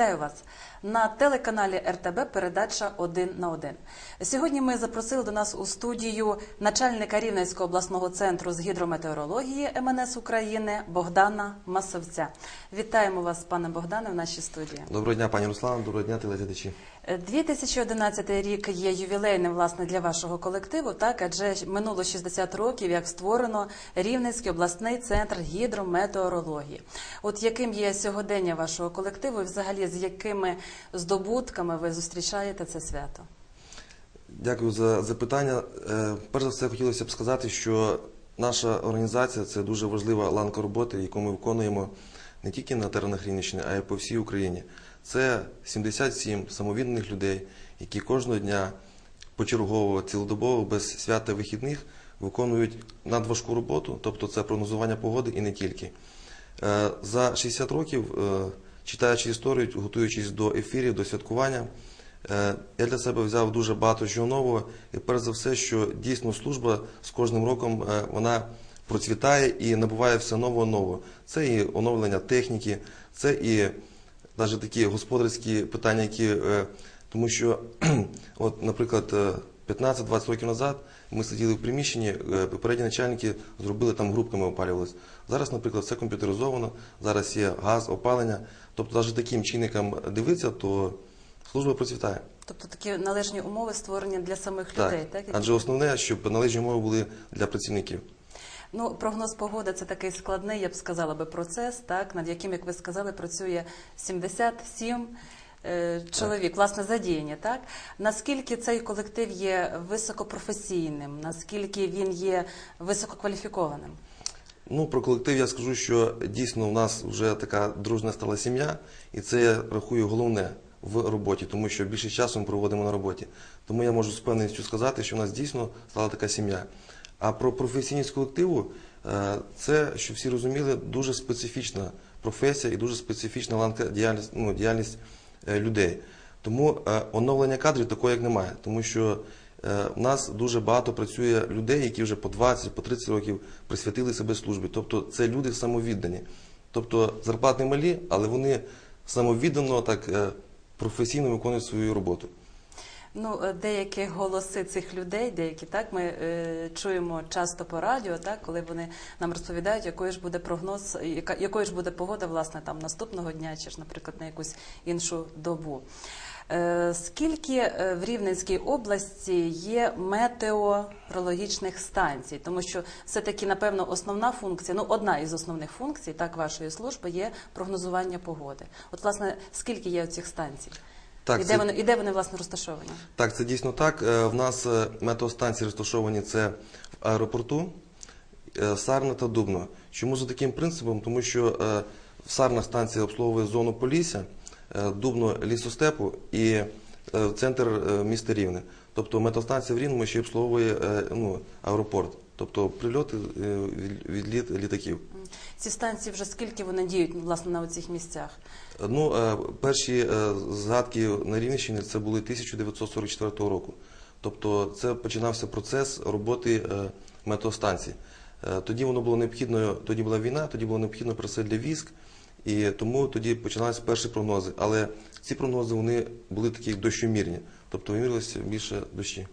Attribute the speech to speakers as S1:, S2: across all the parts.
S1: Вітаю вас на телеканалі РТБ. Передача один на один. Сьогодні ми запросили до нас у студію начальника Рівненського обласного центру з гідрометеорології МНС України Богдана Масовця. Вітаємо вас, пане Богдане, в нашій студії.
S2: Доброго дня, пані Руслана, доброго дня, телеглядачі.
S1: Е, 2011 рік є ювілейним власне для вашого колективу, так адже минуло 60 років, як створено Рівненський обласний центр гідрометеорології. От яким є сьогодення вашого колективу, і взагалі з якими здобутками ви зустрічаєте це свято?
S2: Дякую за запитання. Е, Перш за все, хотілося б сказати, що наша організація це дуже важлива ланка роботи, яку ми виконуємо не тільки на теренах Рівненщини, а й по всій Україні. Це 77 самовідданих людей, які кожного дня почергово, цілодобово, без свята вихідних виконують надважку роботу, тобто це прогнозування погоди і не тільки. Е, За 60 років, е, читаючи історію, готуючись до ефірів, до святкування, е, я для себе взяв дуже багато чого нового. І перш за все, що дійсно служба з кожним роком вона процвітає і набуває все нового нового. Це і оновлення техніки, це і навіть такі господарські питання, які е, тому що, от, наприклад, е, 15-20 років назад ми сиділи в приміщенні, е, попередні начальники зробили там групками опалювалися. Зараз, наприклад, все комп'ютеризовано, зараз є газ, опалення. Тобто, навіть таким чинникам дивитися, то служба процвітає.
S1: Тобто такі належні умови створені для самих
S2: Так,
S1: людей, так?
S2: адже основне, щоб належні умови були для працівників.
S1: Ну, прогноз погоди це такий складний, я б сказала би, процес, так, над яким, як ви сказали, працює 77 е, чоловік, власне, задіяні, так? Наскільки цей колектив є високопрофесійним, наскільки він є висококваліфікованим?
S2: Ну, про колектив я скажу, що дійсно в нас вже така дружна стала сім'я, і це я рахую головне в роботі, тому що більше часу ми проводимо на роботі. Тому я можу з певністю сказати, що в нас дійсно стала така сім'я. А про професійність колективу е, це, щоб всі розуміли, дуже специфічна професія і дуже специфічна ланка діяльність, ну, діяльність е, людей. Тому е, оновлення кадрів такого як немає, тому що в нас дуже багато працює людей, які вже по 20, по 30 років присвятили себе службі. Тобто це люди самовіддані. Тобто зарплати малі, але вони самовіддано так професійно виконують свою роботу.
S1: Ну, е, деякі голоси цих людей, деякі так ми е, чуємо часто по радіо, так коли вони нам розповідають, якою ж буде прогноз, яка якою ж буде погода власне там наступного дня, чи ж, наприклад, на якусь іншу добу. Е, скільки е, в Рівненській області є метеорологічних станцій? Тому що все таки, напевно, основна функція, ну одна із основних функцій так вашої служби є прогнозування погоди. От, власне, скільки є цих станцій?
S2: Так,
S1: і, де вони, і де вони власне розташовані?
S2: Так, це дійсно так. Е, В нас е, метеостанції розташовані це в аеропорту, е, Сарна та Дубно. Чому за таким принципом? Тому що в Сарна станція обслуговує зону Полісся, Дубно лісостепу і центр міста Рівне. Тобто метеостанція в Рівному ще обслуговує ну, аеропорт, тобто прильоти, від- відліт літаків.
S1: Ці станції вже скільки вони діють власне на цих місцях?
S2: Ну, е, перші е, згадки на Рівненщині це були 1944 року. Тобто це починався процес роботи е, метеостанцій. Тоді воно було необхідно, тоді була війна, тоді було необхідно про для військ, і тому тоді починалися перші прогнози. Але ці прогнози вони були такі дощомірні, тобто вимірилися більше дощі.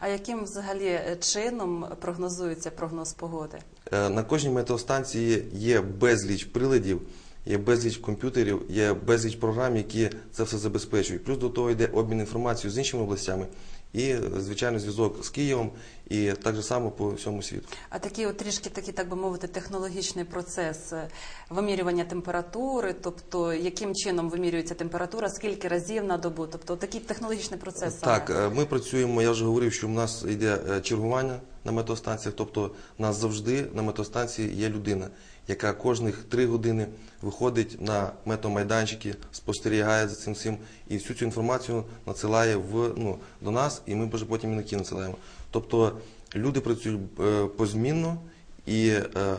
S1: А яким взагалі е, чином прогнозується прогноз погоди?
S2: Е, На кожній метеостанції є безліч приладів, є безліч комп'ютерів, є безліч програм, які це все забезпечують. Плюс до того йде обмін інформацією з іншими областями і, е, звичайно, зв'язок з Києвом і так же само по всьому світу.
S1: А такий от трішки такий, так би мовити, технологічний процес е, вимірювання температури, тобто яким чином вимірюється температура, скільки разів на добу, тобто такий технологічний процес.
S2: Так, е, ми працюємо. Я вже говорив, що в нас йде е, чергування на метеостанціях. Тобто, у нас завжди на метеостанції є людина, яка кожних три години виходить на метеомайданчики, спостерігає за цим всім і всю цю інформацію надсилає в ну до нас, і ми вже потім і на Київ надсилаємо. Тобто люди працюють е, позмінно і. е,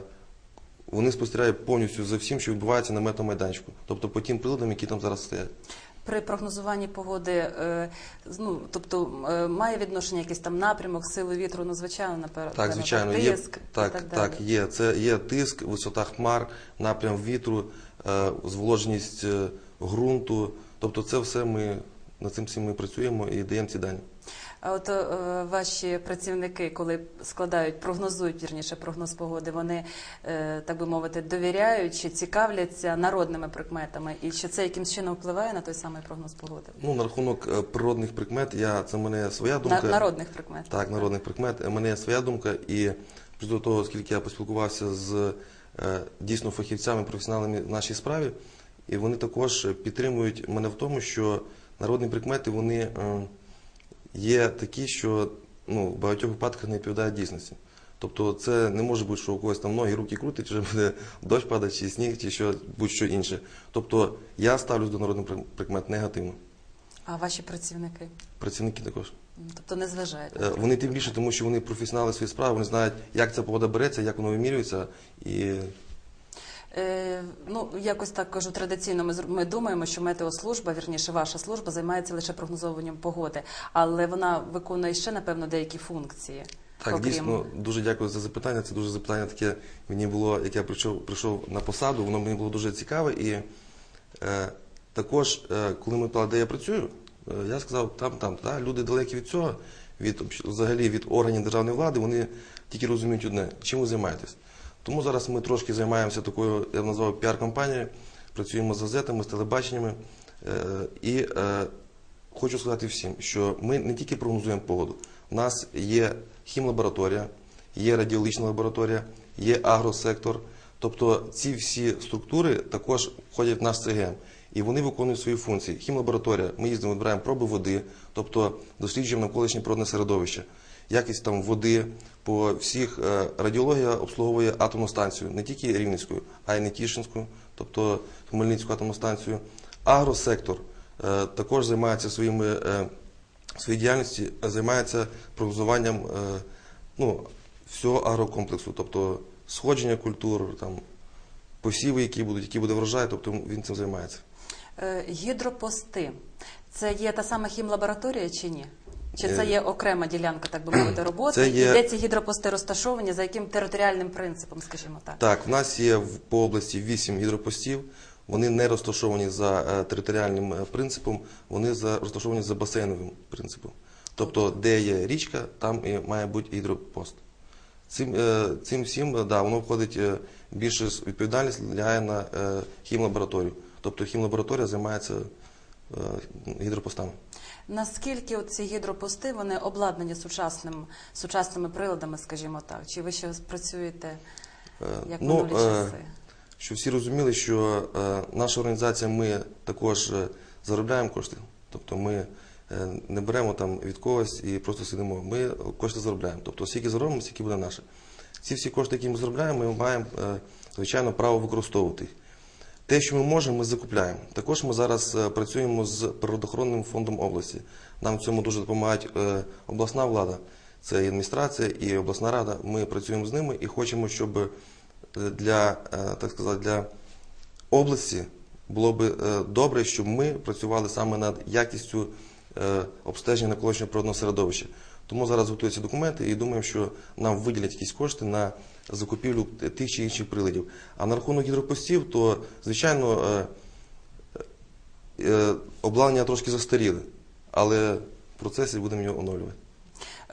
S2: Вони спостерігають повністю за всім, що відбувається на метеомайданчику, тобто по тим приладам, які там зараз стоять.
S1: При прогнозуванні погоди, е, ну тобто має відношення якийсь там напрямок, сили вітру, ну звичайно, напевно,
S2: Так, звичайно, є
S1: тиск і
S2: так,
S1: так
S2: так,
S1: далі.
S2: є. Це є тиск, висота хмар, напрям вітру, зволоженість ґрунту. Тобто, це все ми над цим всім ми працюємо і даємо ці дані.
S1: А от е, ваші працівники, коли складають, прогнозують вірніше прогноз погоди, вони е, так би мовити довіряють чи цікавляться народними прикметами, і чи це якимсь чином впливає на той самий прогноз погоди?
S2: Ну, на рахунок е, природних прикмет, я, це мене своя
S1: На,
S2: думка.
S1: народних прикмет.
S2: Так, народних прикмет. Мене є своя думка, і до того, оскільки я поспілкувався з е, дійсно фахівцями, професіоналами в нашій справі, і вони також підтримують мене в тому, що народні прикмети вони е, є такі, що ну, в багатьох випадках не відповідають дійсності. Тобто це не може бути, що у когось там ноги, руки крутить, чи буде дощ падати, чи сніг, чи що, будь-що інше. Тобто я ставлюсь до народних прикмет негативно.
S1: А ваші працівники?
S2: Працівники також.
S1: Тобто не зважають.
S2: Е, Вони тим більше, тому що вони професіонали своєї справи, вони знають, як ця погода береться, як воно вимірюється. І
S1: ну, якось так кажу, традиційно ми, ми думаємо, що метеослужба, вірніше, ваша служба займається лише прогнозовуванням погоди, але вона виконує ще, напевно, деякі функції.
S2: так,
S1: окрім-
S2: дійсно, дуже дякую за запитання. Це дуже запитання таке мені було, як я прийшов, прийшов на посаду, воно мені було дуже цікаве. І е, також, е, коли ми питали, де я працюю, е, я сказав, там, там, та, люди далекі від цього, від взагалі від органів державної влади, вони тільки розуміють одне, чим ви займаєтесь. Тому зараз ми трошки займаємося такою, я б назвав піар-кампанією, працюємо з газетами, з телебаченнями. Е, і е, хочу сказати всім, що ми не тільки прогнозуємо погоду. У нас є хімлабораторія, є радіологічна лабораторія, є агросектор. Тобто ці всі структури також входять в наш ЦГМ. І вони виконують свої функції. Хімлабораторія, ми їздимо, відбираємо проби води, тобто досліджуємо навколишнє природне середовище. Якість там води по всіх е, радіологія обслуговує атомну станцію, не тільки Рівненську, а й Нетішинську, тобто Хмельницьку атомну станцію. Агросектор е, також займається своїми е, своїй діяльності, е, займається прогнозуванням ну, всього агрокомплексу, тобто сходження культур, там, посіви, які будуть, які буде врожай, тобто він цим займається.
S1: Гідропости це є та сама хімлабораторія чи ні? Чи це
S2: Е,
S1: є окрема ділянка, так би мовити, роботи?
S2: це є-
S1: І де ці гідропости розташовані, за яким територіальним принципом, скажімо так?
S2: Так, в нас є по області 8 гідропостів. Вони не розташовані за е, територіальним е, принципом, вони за, розташовані за басейновим принципом. Тобто, де є річка, там і має бути гідропост. Цим, цим всім да, воно входить більше відповідальність лягає на хімлабораторію. Тобто хімлабораторія займається гідропостами.
S1: Наскільки ці гідропости вони обладнані сучасним, сучасними приладами, скажімо так? Чи ви ще працюєте
S2: Е,
S1: як
S2: ну,
S1: минулі
S2: е,
S1: часи?
S2: щоб всі розуміли, що е, наша організація, ми також заробляємо кошти. Тобто ми не беремо там від когось і просто сидимо. Ми кошти заробляємо. Тобто, скільки заробимо, стільки буде наше. Ці всі кошти, які ми заробляємо, ми маємо, звичайно, право використовувати їх. Те, що ми можемо, ми закупляємо. Також ми зараз е, працюємо з природоохоронним фондом області. Нам в цьому дуже допомагають е, обласна влада, це і адміністрація і обласна рада. Ми працюємо з ними і хочемо, щоб е, для, так сказати, для області було б добре, щоб ми працювали саме над якістю обстеження навколишнього природного середовища. Тому зараз готуються документи і думаємо, що нам виділять якісь кошти на закупівлю тих чи інших приладів. А на рахунок гідропостів, то звичайно е, е, обладнання трошки застаріли, але в процесі будемо його оновлювати.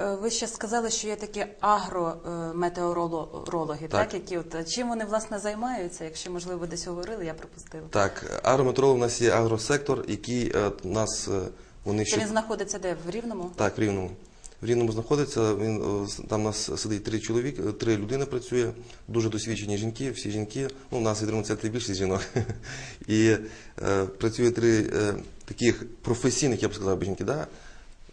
S1: Е, Ви ще сказали, що є такі агрометеорологи, так.
S2: Так.
S1: які от е, чим вони власне займаються? Якщо можливо ви десь говорили, я пропустила.
S2: Так, агрометролог у нас є агросектор, який е, у нас е, вони
S1: Це
S2: ще
S1: він знаходиться де в Рівному?
S2: Так, в Рівному. В Рівному знаходиться. Він е, там у нас сидить три чоловік, е, три людини працює, дуже досвідчені жінки, всі жінки. Ну, у нас в відрому центрі більшість жінок. І е, працює три е, таких професійних, я б сказав, жінки. Да?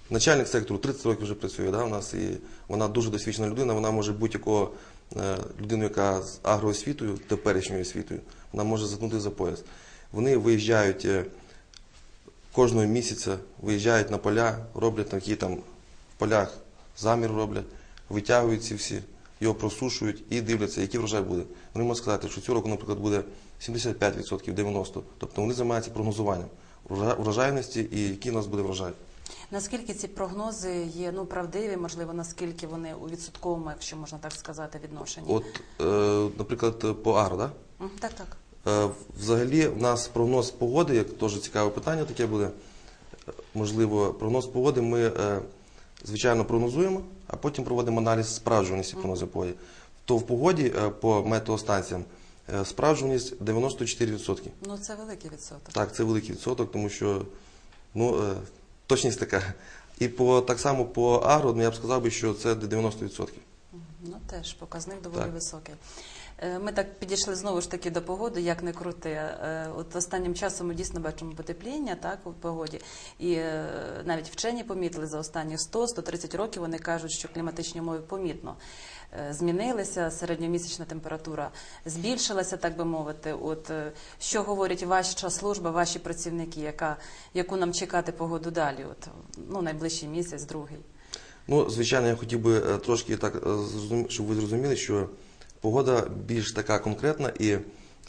S2: Начальник сектору 30 років вже працює, да, у нас і вона дуже досвідчена людина, вона може будь-якого е, людину, яка з агроосвітою, теперішньою освітою, вона може заткнути за пояс. Вони виїжджають е, кожного місяця, виїжджають на поля, роблять такі там полях замір роблять, витягують ці всі, його просушують і дивляться, який врожай буде. Вони можуть сказати, що цього року, наприклад, буде 75%, 90%. Тобто вони займаються прогнозуванням врожа- врожайності і який у нас буде врожай.
S1: Наскільки ці прогнози є ну правдиві, можливо, наскільки вони у відсотковому, якщо можна так сказати, відношенні?
S2: От, е, наприклад, по агро, да?
S1: М, Так, так.
S2: Е, Взагалі, в нас прогноз погоди, як теж цікаве питання таке буде. Е, Можливо, прогноз погоди ми, е, звичайно, прогнозуємо, а потім проводимо аналіз справджуваності прогнозу погоди. То в погоді е, по метеостанціям е, справджуваність 94%.
S1: Ну це великий відсоток.
S2: Так, це великий відсоток, тому що ну, е, точність така. І по, так само по агро, ну, я б сказав би, що це до 90%.
S1: Ну теж показник доволі
S2: Так.
S1: високий. Е, Ми так підійшли знову ж таки до погоди, як не крути. Е, От останнім часом ми дійсно бачимо потепління так у погоді, і е, навіть вчені помітили за останні 100-130 років. Вони кажуть, що кліматичні умови помітно змінилися. Середньомісячна температура збільшилася, так би мовити. От що говорить ваша служба, ваші працівники, яка яку нам чекати погоду далі? От ну найближчий місяць, другий.
S2: Ну, звичайно, я хотів би трошки так, щоб ви зрозуміли, що погода більш така конкретна і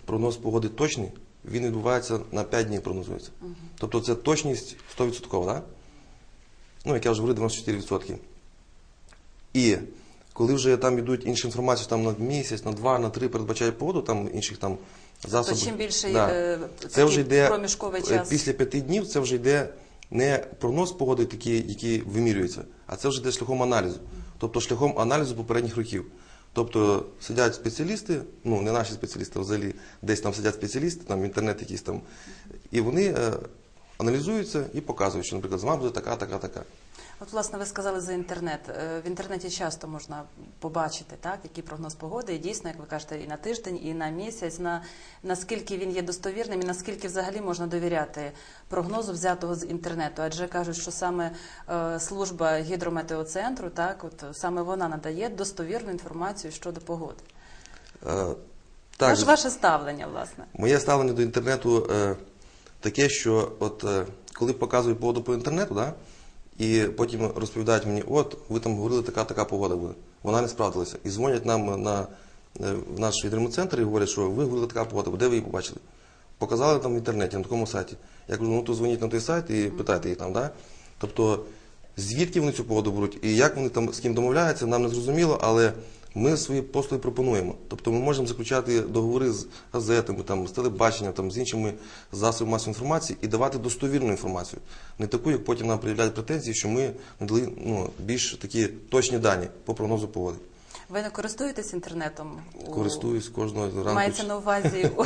S2: прогноз погоди точний, він відбувається на 5 днів прогнозується. Тобто це точність 100%, да? Ну, як я вже говорив, 94%. І коли вже там йдуть інші інформації, там на місяць, на два, на три передбачають погоду, там інших там засобів.
S1: То чим більший
S2: Да.
S1: е,
S2: Це вже йде
S1: проміжковий
S2: е,
S1: час.
S2: після п'яти днів. Це вже йде не прогноз погоди, такий, який вимірюється, а це вже йде шляхом аналізу. Тобто шляхом аналізу попередніх років. Тобто сидять спеціалісти, ну не наші спеціалісти, а взагалі десь там сидять спеціалісти, там інтернет якийсь там, і вони е, аналізуються і показують, що, наприклад, зима буде така, така, така.
S1: От, власне, ви сказали за інтернет. Е, В інтернеті часто можна побачити, так, який прогноз погоди, і дійсно, як ви кажете, і на тиждень, і на місяць, на наскільки він є достовірним, і наскільки взагалі можна довіряти прогнозу, взятого з інтернету. Адже кажуть, що саме е, служба гідрометеоцентру, так, от саме вона надає достовірну інформацію щодо погоди.
S2: Е,
S1: Ваш, ваше ставлення, власне.
S2: Моє ставлення до інтернету е, таке, що от е, коли показують погоду по інтернету, да, і потім розповідають мені, от ви там говорили, така така погода буде. Вона не справдилася. І дзвонять нам на е, в наш гідрометцентр і говорять, що ви говорили така погода, буде, де ви її побачили? Показали там в інтернеті, на такому сайті. Я кажу, ну то дзвоніть на той сайт і питайте їх там, да? Тобто, звідки вони цю погоду беруть і як вони там з ким домовляються, нам не зрозуміло, але ми свої послуги пропонуємо. Тобто ми можемо заключати договори з газетами, там, з телебаченням, там, з іншими засобами масової інформації і давати достовірну інформацію. Не таку, як потім нам пред'являють претензії, що ми надали ну, більш такі точні дані по прогнозу погоди.
S1: Ви не користуєтесь інтернетом?
S2: Користуюсь кожного ранку.
S1: Мається на увазі у,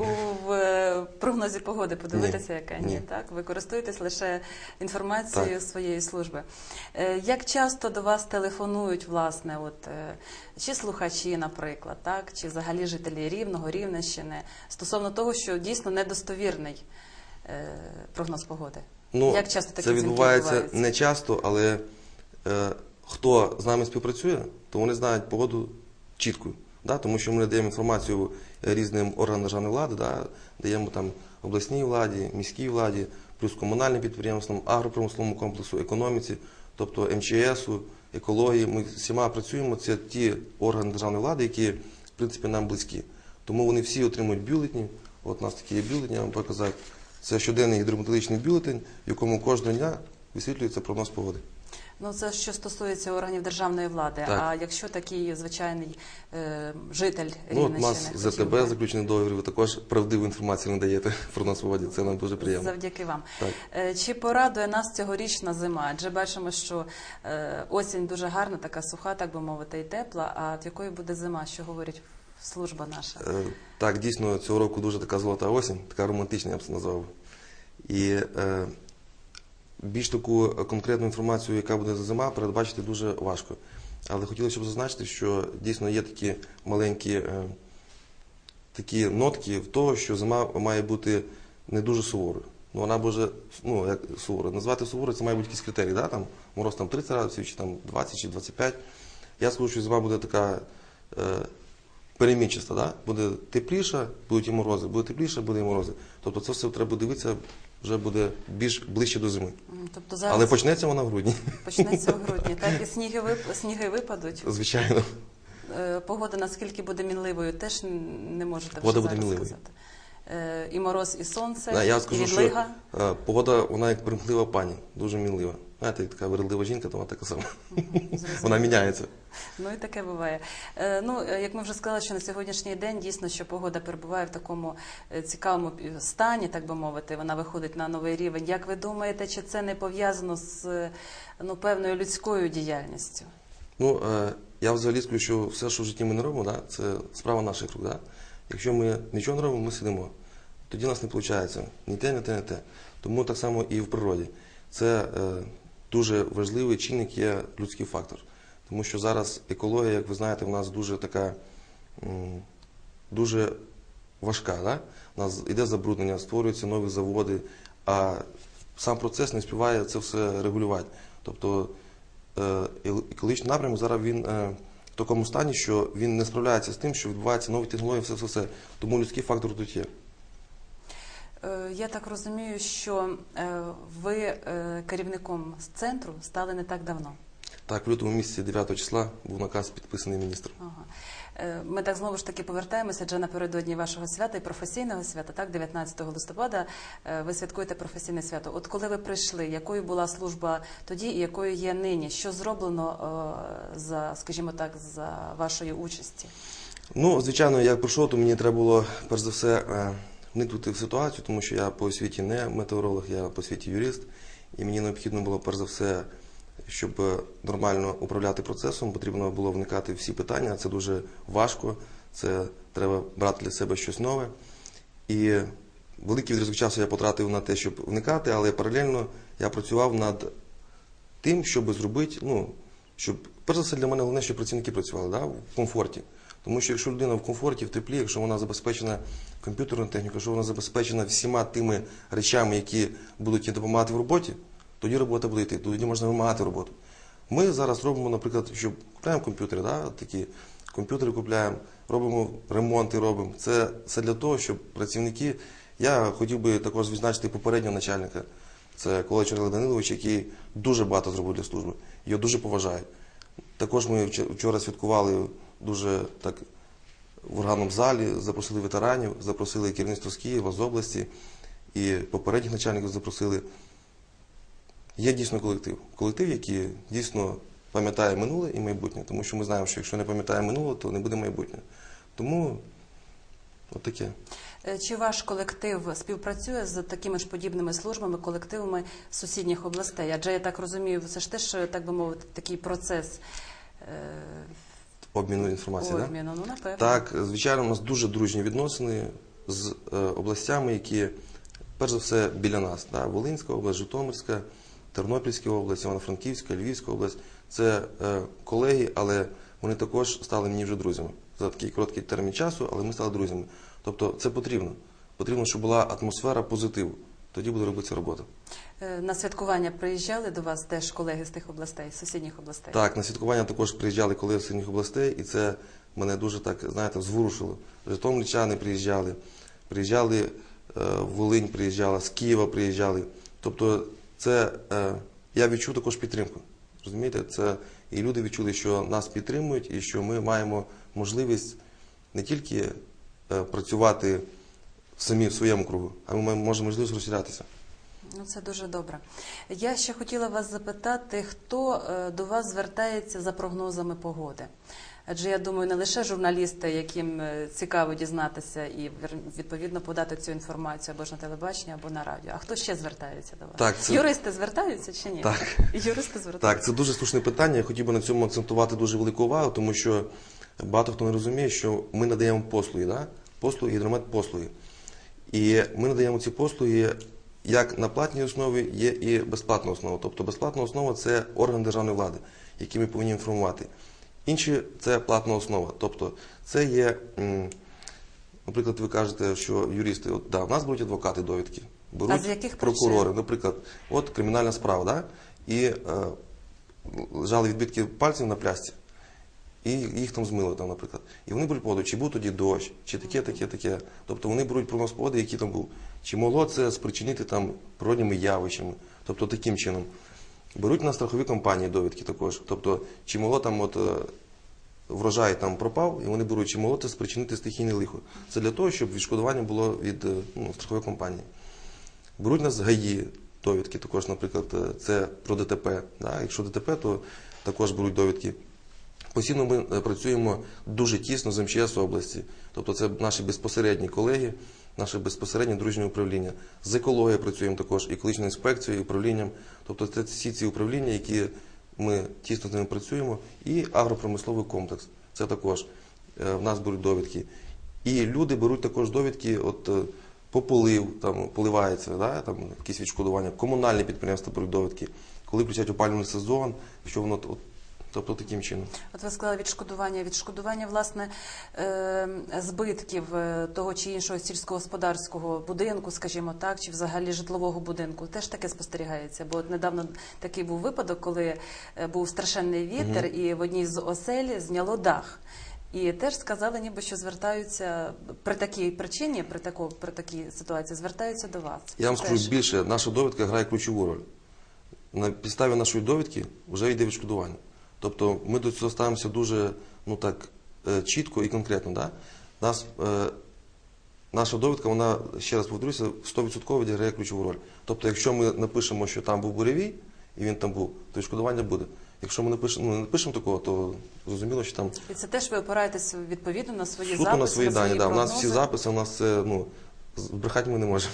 S1: у в е, прогнозі погоди подивитися,
S2: Ні.
S1: яка ні.
S2: Ні.
S1: Так ви користуєтесь лише інформацією
S2: Так.
S1: своєї служби. Е, Як часто до вас телефонують, власне, от е, чи слухачі, наприклад, так, чи взагалі жителі Рівного, Рівненщини стосовно того, що дійсно недостовірний прогноз погоди?
S2: Ну,
S1: Як часто такі
S2: це відбувається не часто, але е, хто з нами співпрацює, то вони знають погоду чітко. Да? Тому що ми надаємо інформацію різним органам державної влади, да? даємо там обласній владі, міській владі, плюс комунальним підприємствам, агропромисловому комплексу, економіці, тобто МЧСу, екології. Ми всіма працюємо. Це ті органи державної влади, які в принципі нам близькі. Тому вони всі отримують бюлетні. От у нас такі є бюлетні, я вам показати. Це щоденний гідрометеорологічний бюлетень, в якому кожного дня висвітлюється прогноз погоди.
S1: Ну, це що стосується органів державної влади.
S2: Так.
S1: А якщо такий звичайний е, житель
S2: Ну,
S1: Рівненщини,
S2: нас ЗТБ
S1: би-
S2: заключений договір, ви також правдиву інформацію надаєте про нас погоді. Це нам дуже приємно.
S1: Завдяки вам.
S2: Так.
S1: Е, Чи порадує нас цьогорічна зима? Адже бачимо, що е, осінь дуже гарна, така суха, так би мовити, і тепла. А от якою буде зима, що говорить служба наша?
S2: Е, Так, дійсно, цього року дуже така золота осінь, така романтична, я б це назвав. І е, більш таку конкретну інформацію, яка буде за зима, передбачити дуже важко. Але хотілося б зазначити, що дійсно є такі маленькі е, такі нотки в того, що зима має бути не дуже суворою. Ну, вона може, ну, як суворо. Назвати суворо, це має бути якісь критерії, да? там, мороз там 30 градусів, чи там 20, чи 25. Я скажу, що зима буде така е, перемінчаста, да? буде тепліша, будуть і морози, буде тепліше, буде і морози. Тобто це все треба дивитися, вже буде більш ближче до зими.
S1: Тобто зараз
S2: Але почнеться вона в грудні,
S1: почнеться в грудні, так і сніги, вип... сніги випадуть.
S2: звичайно.
S1: Е, Погода наскільки буде мінливою, теж не можете вже
S2: Погода буде мінливою.
S1: сказати. Е, І мороз, і сонце,
S2: Да, я
S1: і
S2: скажу, що
S1: відлига.
S2: е, погода, вона як примхлива пані, дуже мінлива. Знаєте, така виродлива жінка, то вона така сама. Вона міняється.
S1: Ну і таке буває. Е, Ну, е, як ми вже сказали, що на сьогоднішній день дійсно, що погода перебуває в такому е, цікавому стані, так би мовити, вона виходить на новий рівень. Як ви думаєте, чи це не пов'язано з ну, певною людською діяльністю?
S2: Ну, я взагалі скажу, що все, що в житті ми не робимо, да, це справа наших рук. Да? Якщо ми нічого не робимо, ми сидимо. Тоді у нас не виходить ні те, ні те, ні те. Тому так само і в природі. Це дуже важливий чинник є людський фактор. Тому що зараз екологія, як ви знаєте, в нас дуже така дуже важка. Да? У нас йде забруднення, створюються нові заводи, а сам процес не співає це все регулювати. Тобто е, екологічний напрямок зараз він е, в такому стані, що він не справляється з тим, що відбуваються нові технології, все, все, все. Тому людський фактор тут є.
S1: Е, Я так розумію, що е, ви е, керівником з центру стали не так давно.
S2: Так, в лютому місяці 9 числа був наказ підписаний міністром.
S1: Ага. Ми так знову ж таки повертаємося адже напередодні вашого свята і професійного свята, так, 19 листопада ви святкуєте професійне свято. От коли ви прийшли, якою була служба тоді і якою є нині? Що зроблено за, скажімо так, за вашої участі?
S2: Ну, звичайно, я прийшов, то мені треба було перш за все вникнути в ситуацію, тому що я по освіті не метеоролог, я по освіті юрист, і мені необхідно було перш за все, щоб е, нормально управляти процесом, потрібно було вникати всі питання. Це дуже важко, це треба брати для себе щось нове. І великий відрізок часу я потратив на те, щоб вникати, але паралельно я працював над тим, щоб зробити, ну, щоб, перш за все, для мене головне, щоб працівники працювали да, в комфорті. Тому що якщо людина в комфорті, в теплі, якщо вона забезпечена комп'ютерною технікою, якщо вона забезпечена всіма тими речами, які будуть їй допомагати в роботі, тоді робота буде йти, тоді можна вимагати роботу. Ми зараз робимо, наприклад, що купляємо комп'ютери, да, такі комп'ютери купляємо, робимо ремонти, робимо. Це все для того, щоб працівники. Я хотів би також відзначити попереднього начальника. Це Колеч Олег Данилович, який дуже багато зробив для служби. Його дуже поважають. Також ми вчора святкували дуже так в органному залі, запросили ветеранів, запросили керівництво з Києва, з області і попередніх начальників запросили. Є дійсно колектив. Колектив, який дійсно пам'ятає минуле і майбутнє, тому що ми знаємо, що якщо не пам'ятає минуле, то не буде майбутнє. Тому от таке.
S1: Е, Чи ваш колектив співпрацює з такими ж подібними службами, колективами сусідніх областей? Адже я так розумію, це ж теж, так би мовити, такий процес е,
S2: Обміну інформацією. да?
S1: Ну, напевно.
S2: Так, звичайно, у нас дуже дружні відносини з е, областями, які, перш за все, біля нас. Да? Волинська область, Житомирська, Тернопільська область, Івано-Франківська, Львівська область. Це е, колеги, але вони також стали мені вже друзями за такий короткий термін часу, але ми стали друзями. Тобто це потрібно. Потрібно, щоб була атмосфера позитиву. Тоді буде робитися робота.
S1: Е, На святкування приїжджали до вас теж колеги з тих областей, з сусідніх областей?
S2: Так, на святкування також приїжджали колеги з сильних областей, і це мене дуже так, знаєте, зворушило. Житомирчани приїжджали, приїжджали е, Волинь приїжджала, з Києва приїжджали. Тобто, це е, я відчув також підтримку. Розумієте, це і люди відчули, що нас підтримують, і що ми маємо можливість не тільки е, працювати самі в своєму кругу, а ми маємо можемо можливість розширятися.
S1: Ну, це дуже добре. Я ще хотіла вас запитати, хто е, до вас звертається за прогнозами погоди? Адже я думаю, не лише журналісти, яким е, цікаво дізнатися і відповідно подати цю інформацію або ж на телебаченні, або на радіо. А хто ще звертається до вас?
S2: Так, це-
S1: Юристи звертаються чи ні?
S2: Так.
S1: Юристи звертаються.
S2: Так, це дуже слушне питання. Я хотів би на цьому акцентувати дуже велику увагу, тому що багато хто не розуміє, що ми надаємо послуги, да? послуги, гідромет послуги. І ми надаємо ці послуги як на платній основі, є і безплатна основа. Тобто безплатна основа це орган державної влади, який ми повинні інформувати. Інші це платна основа. Тобто це є, наприклад, ви кажете, що юристи, от да, у нас беруть адвокати довідки, беруть
S1: А з яких
S2: прокурори.
S1: причин?
S2: Наприклад, от кримінальна справа, да? і е, лежали відбитки пальців на плясті, і їх там змило, там, наприклад. І вони беруть воду, чи був тоді дощ, чи таке, таке, таке. Тобто вони беруть прогноз погоди, який там був. Чи могло це спричинити там природніми явищами, тобто таким чином. Беруть на страхові компанії довідки також. Тобто, чи могло там от. е, Врожай там пропав, і вони беруть, чи могло це спричинити стихійне лихо. Це для того, щоб відшкодування було від е, ну, страхової компанії. Беруть нас ГАІ, довідки. Також, наприклад, е, це про ДТП. Да? Якщо ДТП, то також беруть довідки. Постійно ми е, працюємо дуже тісно з МЧС області. Тобто це наші безпосередні колеги, наше безпосереднє дружнє управління. З екологією працюємо також, екологічною інспекцією, управлінням. Тобто це всі ці управління, які ми тісно з ними працюємо. І агропромисловий комплекс. Це також е, в нас беруть довідки. І люди беруть також довідки, от е, по полив, там поливається, да, там якісь відшкодування, комунальні підприємства беруть довідки, коли включають опалювальний сезон, що воно от, тобто таким чином.
S1: От ви сказали відшкодування. Відшкодування власне е, збитків е, того чи іншого сільськогосподарського будинку, скажімо так, чи взагалі житлового будинку, теж таке спостерігається. Бо от недавно такий був випадок, коли е, був страшенний вітер, і в одній з осель зняло дах. І теж сказали, ніби що звертаються при такій причині, при тако, при такій ситуації, звертаються до вас.
S2: Я вам
S1: Теж.
S2: скажу більше, наша довідка грає ключову роль. На підставі нашої довідки вже йде відшкодування. Тобто ми до цього ставимося дуже ну так, е, чітко і конкретно. Да? Нас, е, наша довідка, вона, ще раз повторюся, 100% відіграє ключову роль. Тобто, якщо ми напишемо, що там був буревій, і він там був, то відшкодування буде. Якщо ми напишемо, ну, не напишемо такого, то зрозуміло, що там
S1: І це теж ви опираєтесь відповідно на свої
S2: суто
S1: записи,
S2: на свої дані.
S1: свої
S2: Да. У нас всі записи, у нас це, ну, збрехати ми не можемо.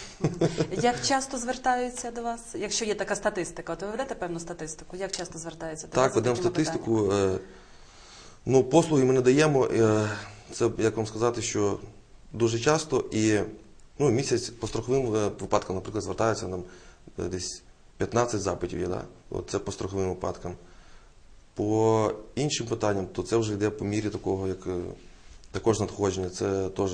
S1: Як часто звертаються до вас? Якщо є така статистика, то ви ведете певну статистику. Як часто звертаються до вас?
S2: Так,
S1: за
S2: ведемо
S1: такими
S2: статистику. Е, Ну, послуги ми не даємо. е, Це, як вам сказати, що дуже часто і ну, місяць по страховим е, випадкам, наприклад, звертаються нам е, десь 15 запитів є, да? От це по страховим випадкам. По іншим питанням, то це вже йде по мірі такого, як е, також надходження. Це теж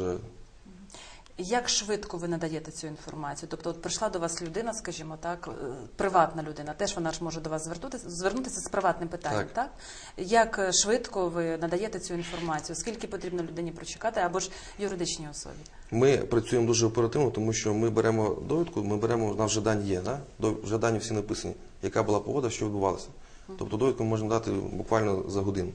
S1: Як швидко ви надаєте цю інформацію? Тобто, от прийшла до вас людина, скажімо так, е, приватна людина, теж вона ж може до вас звернутися, звернутися з приватним питанням, так.
S2: Так.
S1: Як е, швидко ви надаєте цю інформацію? Скільки потрібно людині прочекати або ж юридичній особі?
S2: Ми працюємо дуже оперативно, тому що ми беремо довідку, ми беремо, у нас вже дані є, да? Вже дані всі написані, яка була погода, що відбувалося. Тобто довідку ми можемо дати буквально за годину.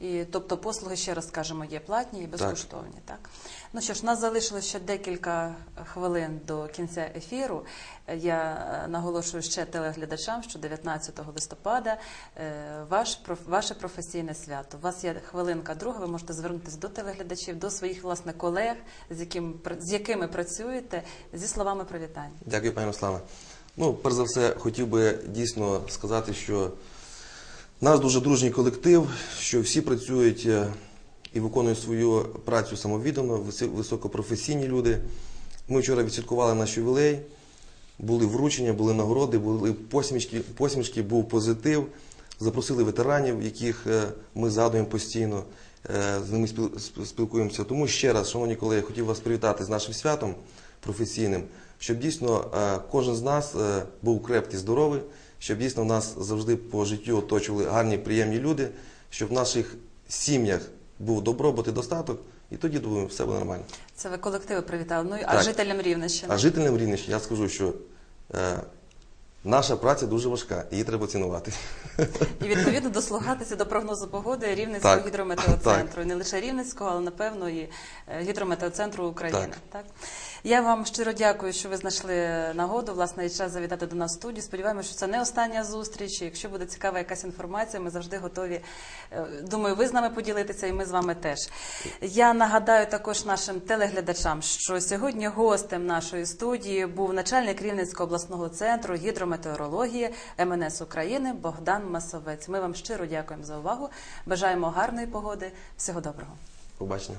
S1: І тобто послуги ще раз скажемо, є платні і безкоштовні. Так, ну що ж, нас залишилося ще декілька хвилин до кінця ефіру. Я е, наголошую ще телеглядачам, що 19 листопада е, ваш ваше професійне свято. У вас є хвилинка друга. Ви можете звернутися до телеглядачів, до своїх власне колег, з яким з якими працюєте, зі словами привітання.
S2: Дякую, пані Руслана. Ну, перш за все, хотів би дійсно сказати, що нас дуже дружній колектив, що всі працюють е, і виконують свою працю самовіддано, високопрофесійні люди. Ми вчора відсвяткували наш ювілей, були вручення, були нагороди, були посмішки, посмішки був позитив. Запросили ветеранів, яких е, ми згадуємо постійно, е, з ними спіл- спілкуємося. Тому ще раз, шановні колеги, хотів вас привітати з нашим святом професійним, щоб дійсно кожен з нас був крепкий, здоровий, щоб дійсно нас завжди по життю оточували гарні, приємні люди, щоб в наших сім'ях був добробут і достаток, і тоді думаю, все буде нормально.
S1: Це ви колективи привітали. Ну а
S2: Так.
S1: жителям Рівненщини?
S2: А жителям Рівненщини я скажу, що е, наша праця дуже важка, її треба цінувати.
S1: І відповідно дослухатися до прогнозу погоди Рівненського
S2: Так.
S1: гідрометеоцентру. І не лише Рівненського, але напевно і е, гідрометеоцентру України. Так.
S2: Так.
S1: Я вам щиро дякую, що ви знайшли нагоду, власне, і час завітати до нас в студію. Сподіваємося, що це не остання зустріч. Якщо буде цікава якась інформація, ми завжди готові. е, Думаю, ви з нами поділитеся, і ми з вами теж. Я нагадаю також нашим телеглядачам, що сьогодні гостем нашої студії був начальник Рівненського обласного центру гідрометеорології МНС України Богдан Масовець. Ми вам щиро дякуємо за увагу. Бажаємо гарної погоди. Всього доброго.
S2: Побачення.